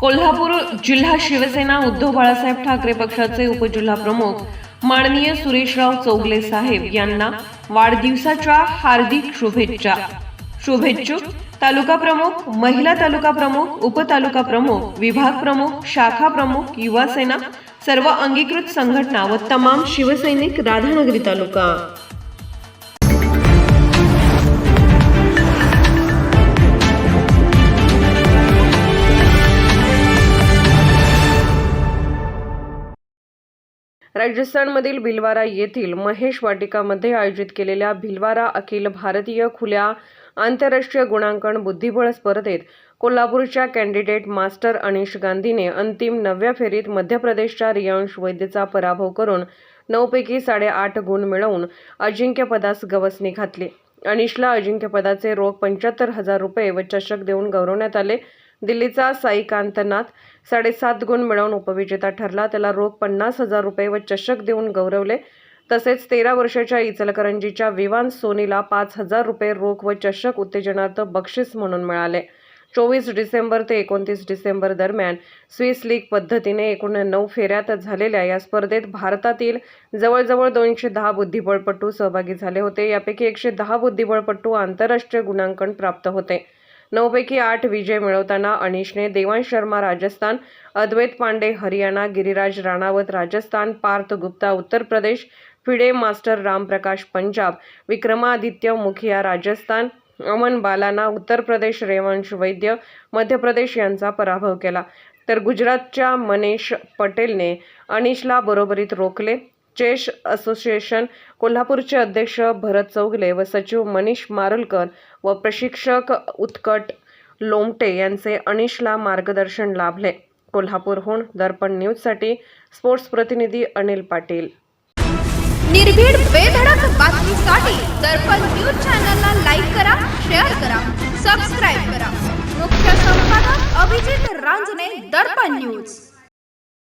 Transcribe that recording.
कोल्हापूर जिल्हा शिवसेना उद्धव बाळासाहेब ठाकरे पक्षाचे उपजिल्हा प्रमुख माननीय सुरेशराव चौगले साहेब यांना वाढदिवसाच्या हार्दिक शुभेच्छा. शुभेच्छुक तालुका प्रमुख महिला तालुका प्रमुख उपतालुका प्रमुख विभाग प्रमुख शाखा प्रमुख युवा सेना सर्व अंगीकृत संघटना व तमाम शिवसैनिक राधानगरी तालुका. राजस्थानमधील भिलवारा येथील महेश वाटिकामध्ये आयोजित केलेल्या भिलवारा अखिल भारतीय खुल्या आंतरराष्ट्रीय गुणांकन बुद्धिबळ स्पर्धेत कोल्हापूरच्या कॅन्डिडेट मास्टर अनिश गांधीने अंतिम नवव्या फेरीत मध्य प्रदेशच्या रियांश वैद्यचा पराभव करून नऊपैकी साडेआठ गुण मिळवून अजिंक्यपदास गवसणी घातली. अनिशला अजिंक्यपदाचे रोख पंच्याहत्तर हजार रुपये व चषक देऊन गौरवण्यात आले. दिल्लीचा साईकांतनाथ साडेसात गुण मिळवून उपविजेता ठरला. त्याला रोख पन्नास हजार रुपये व चषक देऊन गौरवले. तसेच तेरा वर्षाच्या इचलकरंजीच्या विवान सोनीला पाच हजार रुपये रोख व चषक उत्तेजनार्थ बक्षीस म्हणून मिळाले. चोवीस डिसेंबर ते एकोणतीस डिसेंबर दरम्यान स्विस लीग पद्धतीने एकूण नऊ फेऱ्यात झालेल्या या स्पर्धेत भारतातील जवळजवळ दोनशे दहा बुद्धिबळपटू सहभागी झाले होते. यापैकी एकशे दहा बुद्धिबळपटू आंतरराष्ट्रीय गुणांकन प्राप्त होते. नऊपैकी आठ विजय मिळवताना अनिशने देवांश शर्मा राजस्थान अद्वैत पांडे हरियाणा गिरिराज राणावत राजस्थान पार्थ गुप्ता उत्तर प्रदेश फिडे मास्टर रामप्रकाश पंजाब विक्रमादित्य मुखिया राजस्थान अमन बालाना उत्तर प्रदेश रेवंश वैद्य मध्य प्रदेश यांचा पराभव केला. तर गुजरातच्या मनेष पटेलने अनिशला बरोबरीत रोखले. चेस असोसिएशन कोल्हापूरचे अध्यक्ष भरत चौगले व सचिव मनीष मारुलकर व प्रशिक्षक उत्कट लोमटे यांचे अनिशला मार्गदर्शन लाभले. कोल्हापूरहून दर्पण न्यूजसाठी स्पोर्ट्स प्रतिनिधी अनिल पाटील. निर्भीड बेधडक बातमीसाठी दर्पण न्यूज चॅनलला लाईक करा शेअर करा सबस्क्राईब करा. मुख्य संपादक अभिजित रांजणे दर्पण न्यूज.